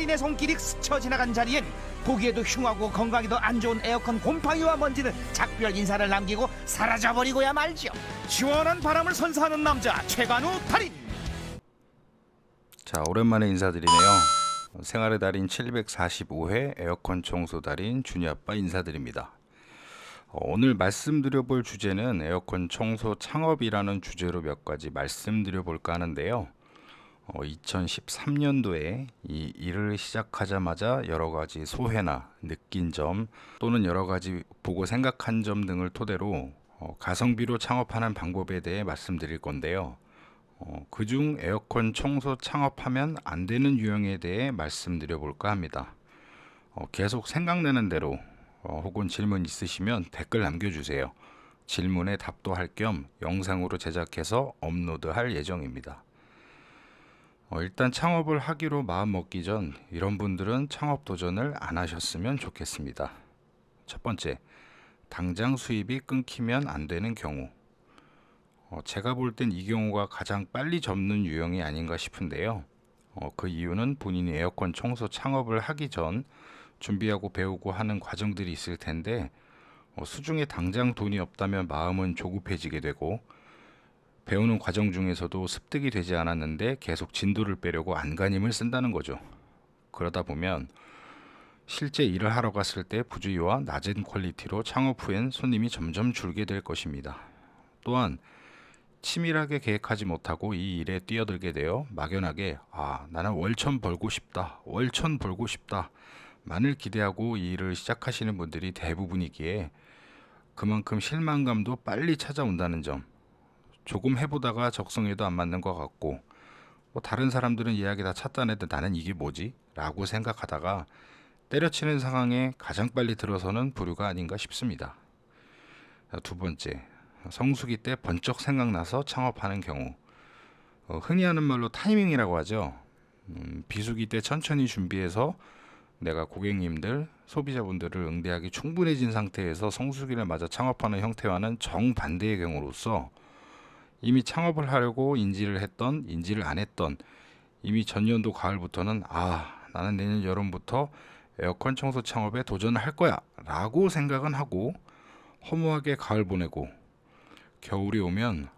달인의 손길이 스쳐 지나간 자리엔 보기에도 흉하고 건강에도 안 좋은 에어컨 곰팡이와 먼지는 작별 인사를 남기고 사라져버리고야 말죠. 시원한 바람을 선사하는 남자 최관우 달인. 자 오랜만에 인사드리네요. 생활의 달인 745회 에어컨 청소 달인 준이 아빠 인사드립니다. 어, 오늘 말씀드려볼 주제는 에어컨 청소 창업이라는 주제로 몇 가지 말씀드려볼까 하는데요. 어, 2013년도에 이 일을 시작하자마자 여러 가지 소회나 느낀 점 또는 여러 가지 보고 생각한 점 등을 토대로 어, 가성비로 창업하는 방법에 대해 말씀드릴 건데요. 어, 그중 에어컨 청소 창업하면 안 되는 유형에 대해 말씀드려 볼까 합니다. 어, 계속 생각나는 대로 어, 혹은 질문 있으시면 댓글 남겨주세요. 질문에 답도 할 겸 영상으로 제작해서 업로드할 예정입니다. 어, 일단 창업을 하기로 마음 먹기 전 이런 분들은 창업 도전을 안 하셨으면 좋겠습니다. 첫 번째, 당장 수입이 끊기면 안 되는 경우. 어, 제가 볼 땐 이 경우가 가장 빨리 접는 유형이 아닌가 싶은데요. 어, 그 이유는 본인이 에어컨 청소 창업을 하기 전 준비하고 배우고 하는 과정들이 있을 텐데 어, 수중에 당장 돈이 없다면 마음은 조급해지게 되고 배우는 과정 중에서도 습득이 되지 않았는데 계속 진도를 빼려고 안간힘을 쓴다는 거죠. 그러다 보면 실제 일을 하러 갔을 때 부주의와 낮은 퀄리티로 창업 후엔 손님이 점점 줄게 될 것입니다. 또한 치밀하게 계획하지 못하고 이 일에 뛰어들게 되어 막연하게 아 나는 월천 벌고 싶다 월천 벌고 싶다 만을 기대하고 이 일을 시작하시는 분들이 대부분이기에 그만큼 실망감도 빨리 찾아온다는 점 조금 해보다가 적성에도 안 맞는 것 같고 뭐 다른 사람들은 이야기 다 찾다내도 나는 이게 뭐지? 라고 생각하다가 때려치는 상황에 가장 빨리 들어서는 부류가 아닌가 싶습니다. 두 번째, 성수기 때 번쩍 생각나서 창업하는 경우 어, 흔히 하는 말로 타이밍이라고 하죠. 음, 비수기 때 천천히 준비해서 내가 고객님들, 소비자분들을 응대하기 충분해진 상태에서 성수기를 맞아 창업하는 형태와는 정반대의 경우로서 이미 창업을 하려고 인지를 했던, 인지를 안 했던 이미 전년도 가을부터는 아 나는 내년 여름부터 에어컨 청소 창업에 도전을 할 거야 라고 생각은 하고 허무하게 가을 보내고 겨울이 오면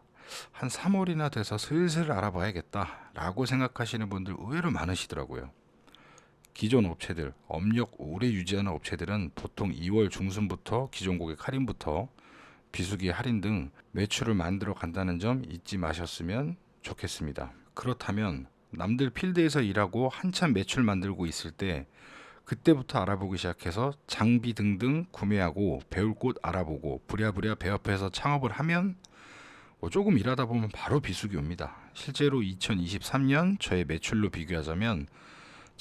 한 3월이나 돼서 슬슬 알아봐야겠다 라고 생각하시는 분들 의외로 많으시더라고요. 기존 업체들, 업력 오래 유지하는 업체들은 보통 2월 중순부터 기존 고객 할인부터 비수기 할인 등 매출을 만들어 간다는 점 잊지 마셨으면 좋겠습니다. 그렇다면 남들 필드에서 일하고 한참 매출 만들고 있을 때 그때부터 알아보기 시작해서 장비 등등 구매하고 배울 곳 알아보고 부랴부랴 배업해서 창업을 하면 뭐 조금 일하다 보면 바로 비수기 옵니다. 실제로 2023년 저의 매출로 비교하자면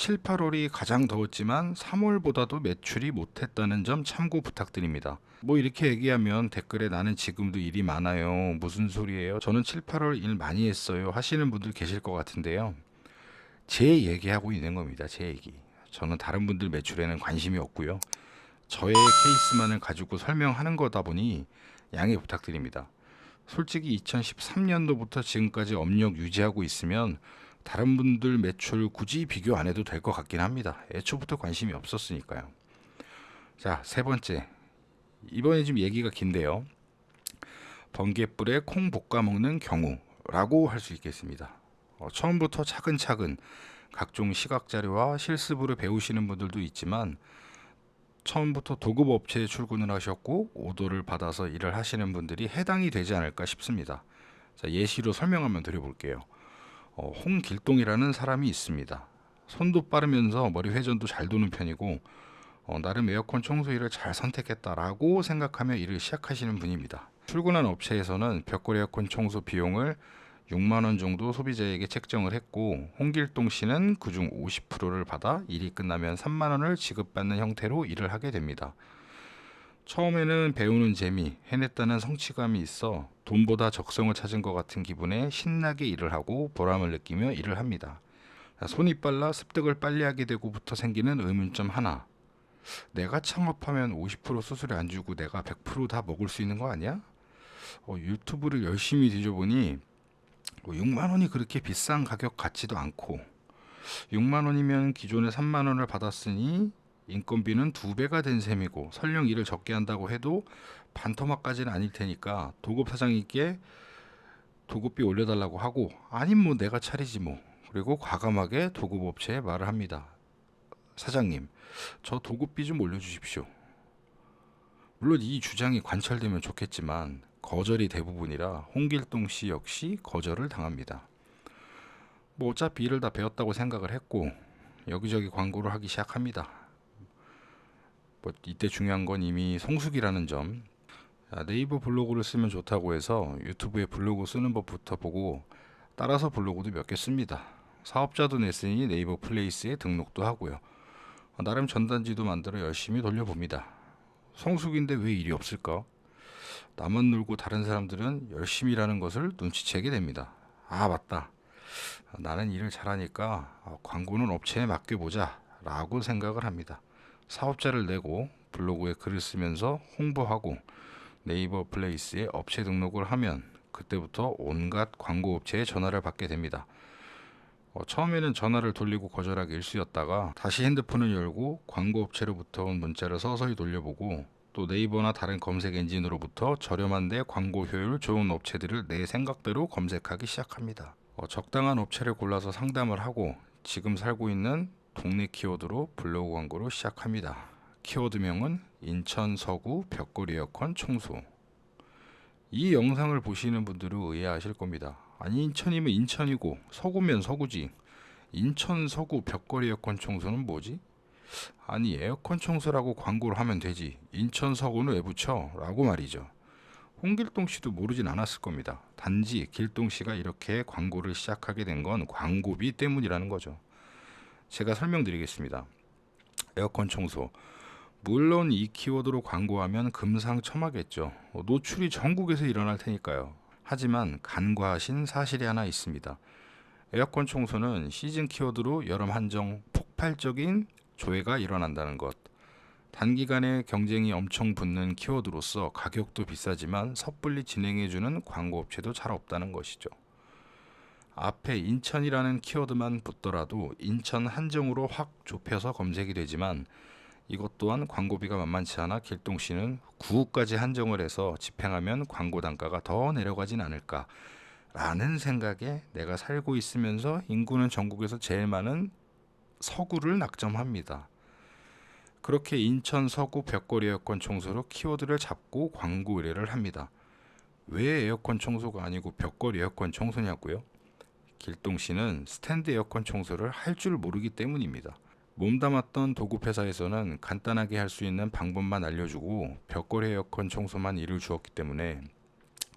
7, 8월이 가장 더웠지만 3월보다도 매출이 못했다는 점 참고 부탁드립니다. 뭐 이렇게 얘기하면 댓글에 나는 지금도 일이 많아요. 무슨 소리예요? 저는 7, 8월 일 많이 했어요. 하시는 분들 계실 것 같은데요. 제 얘기하고 있는 겁니다. 제 얘기. 저는 다른 분들 매출에는 관심이 없고요. 저의 케이스만을 가지고 설명하는 거다 보니 양해 부탁드립니다. 솔직히 2013년도부터 지금까지 업력 유지하고 있으면 다른 분들 매출 굳이 비교 안 해도 될 것 같긴 합니다. 애초부터 관심이 없었으니까요. 자, 세 번째. 이번에 좀 얘기가 긴데요. 번개불에 콩 볶아 먹는 경우라고 할 수 있겠습니다. 어, 처음부터 차근차근 각종 시각 자료와 실습으로 배우시는 분들도 있지만 처음부터 도급 업체에 출근을 하셨고 오더를 받아서 일을 하시는 분들이 해당이 되지 않을까 싶습니다. 자, 예시로 설명 한번 드려볼게요. 어, 홍길동이라는 사람이 있습니다. 손도 빠르면서 머리 회전도 잘 도는 편이고 어, 나름 에어컨 청소 일을 잘 선택했다라고 생각하며 일을 시작하시는 분입니다. 출근한 업체에서는 벽골 에어컨 청소 비용을 6만 원 정도 소비자에게 책정을 했고 홍길동 씨는 그중 50%를 받아 일이 끝나면 3만 원을 지급받는 형태로 일을 하게 됩니다. 처음에는 배우는 재미, 해냈다는 성취감이 있어 돈보다 적성을 찾은 것 같은 기분에 신나게 일을 하고 보람을 느끼며 일을 합니다. 손이 빨라 습득을 빨리 하게 되고부터 생기는 의문점 하나. 내가 창업하면 50% 수수료 안 주고 내가 100%다 먹을 수 있는 거 아니야? 어, 유튜브를 열심히 뒤져보니 뭐 6만 원이 그렇게 비싼 가격 같지도 않고 6만 원이면 기존에 3만 원을 받았으니 인건비는 두 배가 된 셈이고 설령 일을 적게 한다고 해도 반토막까지는 아닐 테니까 도급 사장님께 도급비 올려달라고 하고 아님 뭐 내가 차리지 뭐 그리고 과감하게 도급 업체에 말을 합니다. 사장님, 저 도급비 좀 올려주십시오. 물론 이 주장이 관철되면 좋겠지만 거절이 대부분이라 홍길동 씨 역시 거절을 당합니다. 뭐 어차피 일을 다 배웠다고 생각을 했고 여기저기 광고를 하기 시작합니다. 뭐 이때 중요한 건 이미 성숙이라는 점. 아, 네이버 블로그를 쓰면 좋다고 해서 유튜브에 블로그 쓰는 법부터 보고 따라서 블로그도 몇 개 씁니다. 사업자도 냈으니 네이버 플레이스에 등록도 하고요. 아, 나름 전단지도 만들어 열심히 돌려봅니다. 성숙인데 왜 일이 없을까? 나만 놀고 다른 사람들은 열심히 일하는 것을 눈치채게 됩니다. 아 맞다. 나는 일을 잘하니까 아, 광고는 업체에 맡겨보자 라고 생각을 합니다. 사업자를 내고 블로그에 글을 쓰면서 홍보하고 네이버 플레이스에 업체 등록을 하면 그때부터 온갖 광고 업체에 전화를 받게 됩니다. 어, 처음에는 전화를 돌리고 거절하기 일쑤였다가 다시 핸드폰을 열고 광고 업체로부터 온 문자를 서서히 돌려보고 또 네이버나 다른 검색 엔진으로부터 저렴한데 광고 효율 좋은 업체들을 내 생각대로 검색하기 시작합니다. 어, 적당한 업체를 골라서 상담을 하고 지금 살고 있는 동네 키워드로 블로그 광고를 시작합니다. 키워드명은 인천 서구 벽걸이 에어컨 청소. 이 영상을 보시는 분들은 의아하실 겁니다. 아니 인천이면 인천이고 서구면 서구지. 인천 서구 벽걸이 에어컨 청소는 뭐지? 아니 에어컨 청소라고 광고를 하면 되지. 인천 서구는 왜 붙여? 라고 말이죠. 홍길동 씨도 모르진 않았을 겁니다. 단지 길동 씨가 이렇게 광고를 시작하게 된 건 광고비 때문이라는 거죠. 제가 설명드리겠습니다. 에어컨 청소. 물론 이 키워드로 광고하면 금상첨화겠죠. 노출이 전국에서 일어날 테니까요. 하지만 간과하신 사실이 하나 있습니다. 에어컨 청소는 시즌 키워드로 여름 한정 폭발적인 조회가 일어난다는 것. 단기간에 경쟁이 엄청 붙는 키워드로서 가격도 비싸지만 섣불리 진행해주는 광고 업체도 잘 없다는 것이죠. 앞에 인천이라는 키워드만 붙더라도 인천 한정으로 확 좁혀서 검색이 되지만 이것 또한 광고비가 만만치 않아 길동 씨는 구까지 한정을 해서 집행하면 광고 단가가 더 내려가진 않을까 라는 생각에 내가 살고 있으면서 인구는 전국에서 제일 많은 서구를 낙점합니다. 그렇게 인천 서구 벽걸이 에어컨 청소로 키워드를 잡고 광고 의뢰를 합니다. 왜 에어컨 청소가 아니고 벽걸이 에어컨 청소냐고요? 길동 씨는 스탠드 에어컨 청소를 할 줄 모르기 때문입니다. 몸담았던 도급 회사에서는 간단하게 할 수 있는 방법만 알려주고 벽걸이 에어컨 청소만 일을 주었기 때문에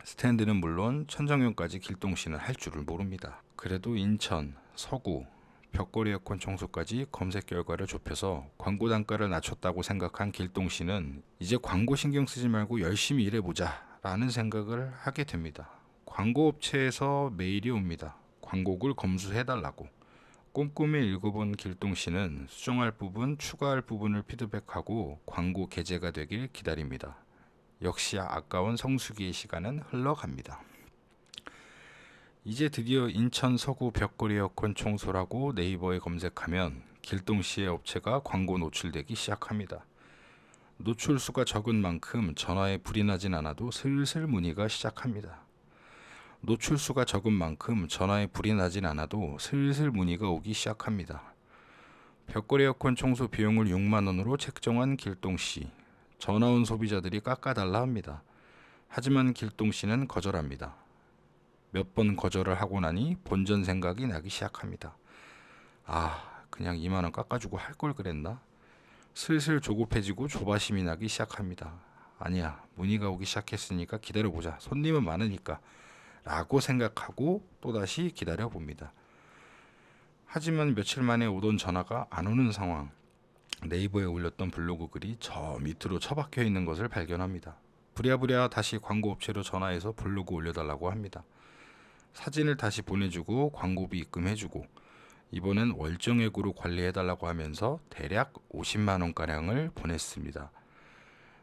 스탠드는 물론 천정용까지 길동 씨는 할 줄을 모릅니다. 그래도 인천, 서구, 벽걸이 에어컨 청소까지 검색 결과를 좁혀서 광고 단가를 낮췄다고 생각한 길동 씨는 이제 광고 신경 쓰지 말고 열심히 일해보자 라는 생각을 하게 됩니다. 광고 업체에서 메일이 옵니다. 광고글 검수해달라고. 꼼꼼히 읽어본 길동 씨는 수정할 부분, 추가할 부분을 피드백하고 광고 게재가 되길 기다립니다. 역시 아까운 성수기의 시간은 흘러갑니다. 이제 드디어 인천 서구 벽걸이 에어컨 청소라고 네이버에 검색하면 길동 씨의 업체가 광고 노출되기 시작합니다. 노출 수가 적은 만큼 전화에 불이 나진 않아도 슬슬 문의가 시작합니다. 노출 수가 적은 만큼 전화에 불이 나진 않아도 슬슬 문의가 오기 시작합니다. 벽걸이 에어컨 청소 비용을 6만 원으로 책정한 길동 씨. 전화 온 소비자들이 깎아달라 합니다. 하지만 길동 씨는 거절합니다. 몇 번 거절을 하고 나니 본전 생각이 나기 시작합니다. 아, 그냥 2만 원 깎아주고 할 걸 그랬나? 슬슬 조급해지고 조바심이 나기 시작합니다. 아니야, 문의가 오기 시작했으니까 기다려보자. 손님은 많으니까. 라고 생각하고 또다시 기다려 봅니다. 하지만 며칠 만에 오던 전화가 안 오는 상황. 네이버에 올렸던 블로그 글이 저 밑으로 처박혀 있는 것을 발견합니다. 부랴부랴 다시 광고 업체로 전화해서 블로그 올려달라고 합니다. 사진을 다시 보내주고 광고비 입금해주고 이번엔 월정액으로 관리해달라고 하면서 대략 50만 원가량을 보냈습니다.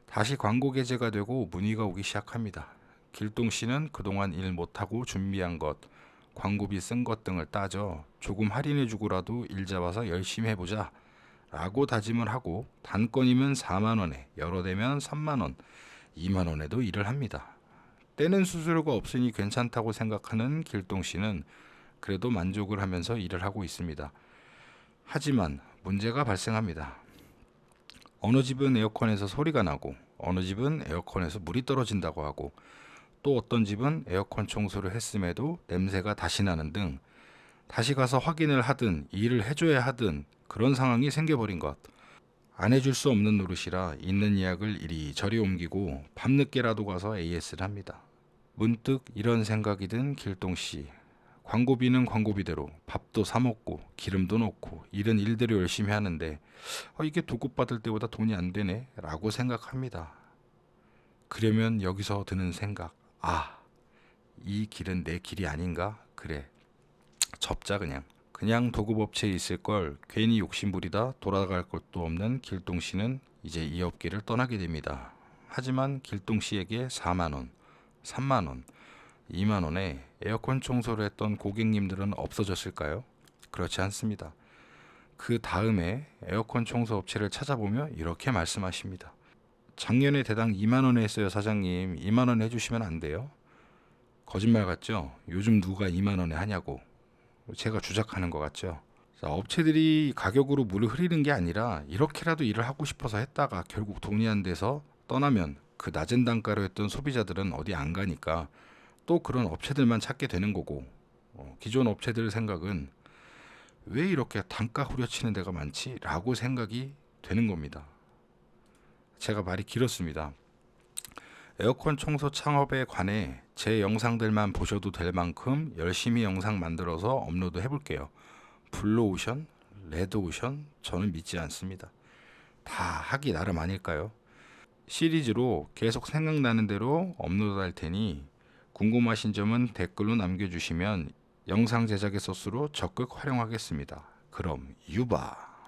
다시 광고 게재가 되고 문의가 오기 시작합니다. 길동 씨는 그동안 일 못하고 준비한 것 광고비 쓴 것 등을 따져 조금 할인해 주고라도 일 잡아서 열심히 해보자 라고 다짐을 하고 단건이면 4만 원에 여러 대면 3만 원, 2만 원에도 일을 합니다. 떼는 수수료가 없으니 괜찮다고 생각하는 길동 씨는 그래도 만족을 하면서 일을 하고 있습니다. 하지만 문제가 발생합니다. 어느 집은 에어컨에서 소리가 나고 어느 집은 에어컨에서 물이 떨어진다고 하고 또 어떤 집은 에어컨 청소를 했음에도 냄새가 다시 나는 등 다시 가서 확인을 하든 일을 해줘야 하든 그런 상황이 생겨버린 것. 안 해줄 수 없는 노릇이라 있는 예약을 이리저리 옮기고 밤늦게라도 가서 AS를 합니다. 문득 이런 생각이 든 길동 씨. 광고비는 광고비대로 밥도 사 먹고 기름도 넣고 일은 일대로 열심히 하는데 어, 이게 도급 받을 때보다 돈이 안 되네 라고 생각합니다. 그러면 여기서 드는 생각, 아, 이 길은 내 길이 아닌가? 그래, 접자 그냥. 그냥 도급업체에 있을 걸 괜히 욕심부리다 돌아갈 것도 없는 길동 씨는 이제 이 업계를 떠나게 됩니다. 하지만 길동 씨에게 4만 원, 3만 원, 2만 원에 에어컨 청소를 했던 고객님들은 없어졌을까요? 그렇지 않습니다. 그 다음에 에어컨 청소 업체를 찾아보며 이렇게 말씀하십니다. 작년에 대당 2만 원에 했어요, 사장님. 2만 원 해주시면 안 돼요? 거짓말 같죠? 요즘 누가 2만 원에 하냐고. 제가 주작하는 것 같죠? 자, 업체들이 가격으로 물을 흐리는 게 아니라 이렇게라도 일을 하고 싶어서 했다가 결국 돈이 안 돼서 떠나면 그 낮은 단가로 했던 소비자들은 어디 안 가니까 또 그런 업체들만 찾게 되는 거고 어, 기존 업체들 생각은 왜 이렇게 단가 후려치는 데가 많지? 라고 생각이 되는 겁니다. 제가 말이 길었습니다. 에어컨 청소 창업에 관해 제 영상들만 보셔도 될 만큼 열심히 영상 만들어서 업로드 해볼게요. 블루오션, 레드오션 저는 믿지 않습니다. 다 하기 나름 아닐까요? 시리즈로 계속 생각나는 대로 업로드 할 테니 궁금하신 점은 댓글로 남겨주시면 영상 제작의 소스로 적극 활용하겠습니다. 그럼 유바.